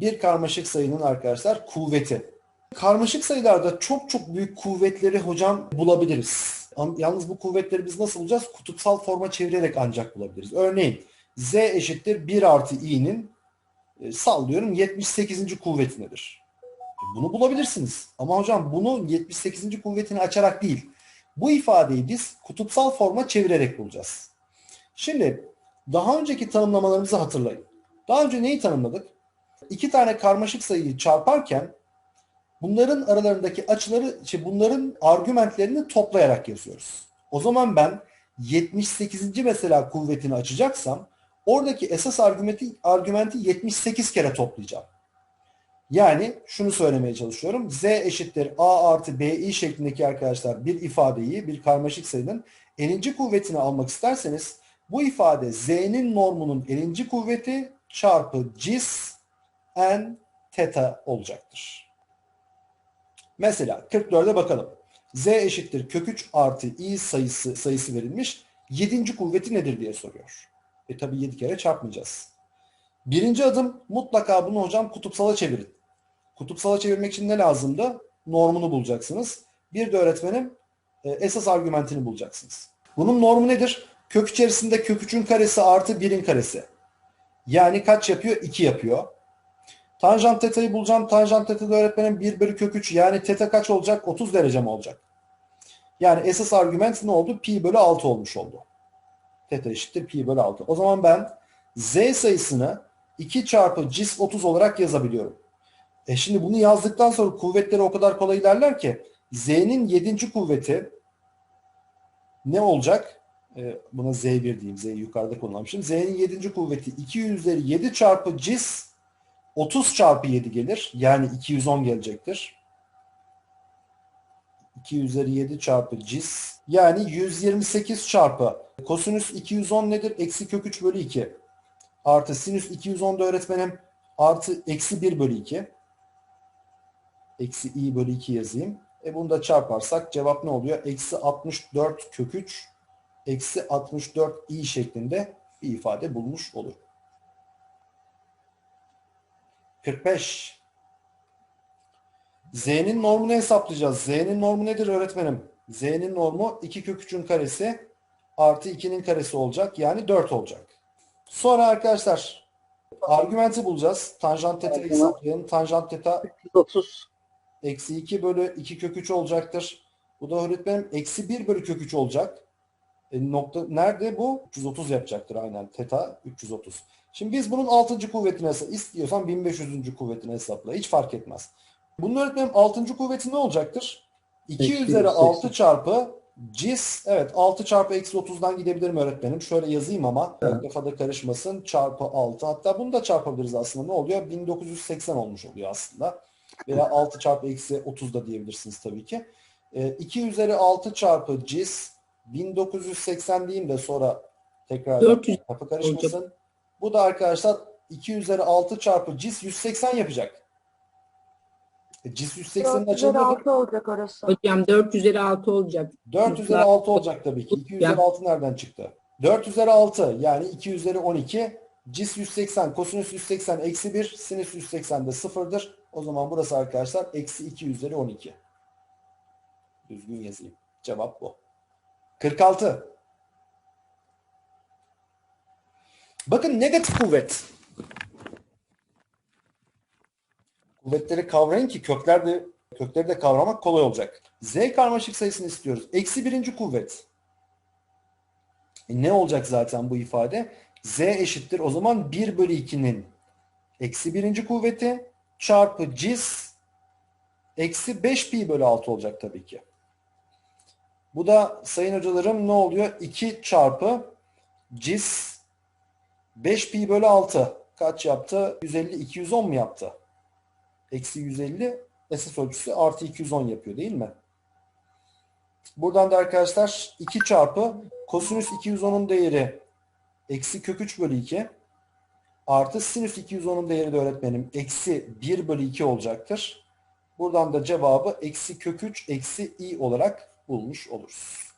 bir karmaşık sayının arkadaşlar kuvveti. Karmaşık sayılarda çok çok büyük kuvvetleri hocam bulabiliriz. Yalnız bu kuvvetleri biz nasıl bulacağız? Kutupsal forma çevirerek ancak bulabiliriz. Örneğin z eşittir 1 artı i'nin e, sallıyorum 78. kuvveti nedir? E, Bunu bulabilirsiniz. Ama hocam bunu 78. kuvvetini açarak değil. Bu ifadeyi biz kutupsal forma çevirerek bulacağız. Şimdi daha önceki tanımlamalarımızı hatırlayın. Daha önce neyi tanımladık? İki tane karmaşık sayıyı çarparken bunların aralarındaki açıları, şey bunların argümentlerini toplayarak yazıyoruz. O zaman ben 78. mesela kuvvetini açacaksam oradaki esas argümenti, argümenti 78 kere toplayacağım. Yani şunu söylemeye çalışıyorum. Z eşittir A artı BI şeklindeki arkadaşlar bir ifadeyi, bir karmaşık sayının n'inci kuvvetini almak isterseniz bu ifade Z'nin normunun n'inci kuvveti çarpı cis n teta olacaktır. Mesela 44'e bakalım. Z eşittir kök 3 artı i sayısı sayısı verilmiş. 7. kuvveti nedir diye soruyor. E tabi 7 kere çarpmayacağız. Birinci adım mutlaka bunu hocam kutupsala çevirin. Kutupsala çevirmek için ne lazımdı? Normunu bulacaksınız. Bir de öğretmenim e, esas argümentini bulacaksınız. Bunun normu nedir? Kök içerisinde kök 3'ün karesi artı 1'in karesi. Yani kaç yapıyor? 2 yapıyor. Tanjant teta'yı bulacağım. Tanjant teta'da öğretmenim 1 bölü kök 3. Yani teta kaç olacak? 30 derece mi olacak? Yani esas argüment ne oldu? Pi bölü 6 olmuş oldu. Teta eşittir pi bölü 6. O zaman ben z sayısını 2 çarpı cis 30 olarak yazabiliyorum. E şimdi bunu yazdıktan sonra kuvvetleri o kadar kolay ilerler ki z'nin 7. kuvveti ne olacak? E, buna z1 diyeyim. Z'yi yukarıda kullanmışım. Z'nin 7. kuvveti 2 üzeri 7 çarpı cis 30 çarpı 7 gelir. Yani 210 gelecektir. 2 üzeri 7 çarpı cis. Yani 128 çarpı kosinüs 210 nedir? Eksi kök 3 bölü 2. Artı sinüs 210 da öğretmenim. Artı eksi 1 bölü 2. Eksi i bölü 2 yazayım. E bunu da çarparsak cevap ne oluyor? Eksi 64 kök 3. Eksi 64 i şeklinde bir ifade bulmuş olur. 45. Z'nin normunu hesaplayacağız. Z'nin normu nedir öğretmenim? Z'nin normu 2 kök 3'ün karesi artı 2'nin karesi olacak. Yani 4 olacak. Sonra arkadaşlar argümenti bulacağız. Tanjant teta hesaplayalım. Tanjant teta 130. eksi 2 bölü 2 kök 3 olacaktır. Bu da öğretmenim eksi 1 bölü kök 3 olacak. E, nokta nerede bu? 330 yapacaktır aynen. Teta 330. Şimdi biz bunun 6. kuvvetini hesap istiyorsan 1500. kuvvetini hesapla. Hiç fark etmez. Bunun öğretmenim 6. kuvveti ne olacaktır? 2 Eksi üzeri 180. 6 çarpı cis. Evet 6 çarpı eksi 30'dan gidebilirim öğretmenim. Şöyle yazayım ama Evet. kafada karışmasın. Çarpı 6. Hatta bunu da çarpabiliriz aslında. Ne oluyor? 1980 olmuş oluyor aslında. Veya 6 çarpı eksi 30 da diyebilirsiniz tabii ki. E, 2 üzeri 6 çarpı cis 1980 diyeyim de sonra tekrar 400 kafa karışmasın. Bu da arkadaşlar 2 üzeri 6 çarpı cis 180 yapacak. E, cis 180'in 4 üzeri açılımı 6 olacak orası. Hocam 4 üzeri 6 olacak. 4 üzeri 6 olacak tabii ki. 2 üzeri Ya. 6 nereden çıktı? 4 üzeri 6 yani 2 üzeri 12 cis 180 kosinüs 180 eksi 1 sinüs 180 de sıfırdır. O zaman burası arkadaşlar eksi 2 üzeri 12. Düzgün yazayım. Cevap bu. 46. Bakın negatif kuvvet. Kuvvetleri kavrayın ki kökler de kökleri de kavramak kolay olacak. Z karmaşık sayısını istiyoruz. Eksi birinci kuvvet. E ne olacak zaten bu ifade? Z eşittir. O zaman 1 bölü 2'nin eksi birinci kuvveti çarpı cis eksi 5 pi bölü 6 olacak tabii ki. Bu da sayın hocalarım ne oluyor? 2 çarpı cis 5 pi bölü 6 kaç yaptı? 150 210 mu yaptı? Eksi 150 esas ölçüsü artı 210 yapıyor değil mi? Buradan da arkadaşlar 2 çarpı kosinüs 210'un değeri eksi kök 3 bölü 2 artı sinüs 210'un değeri de öğretmenim eksi 1 bölü 2 olacaktır. Buradan da cevabı eksi kök 3 eksi i olarak bulmuş oluruz.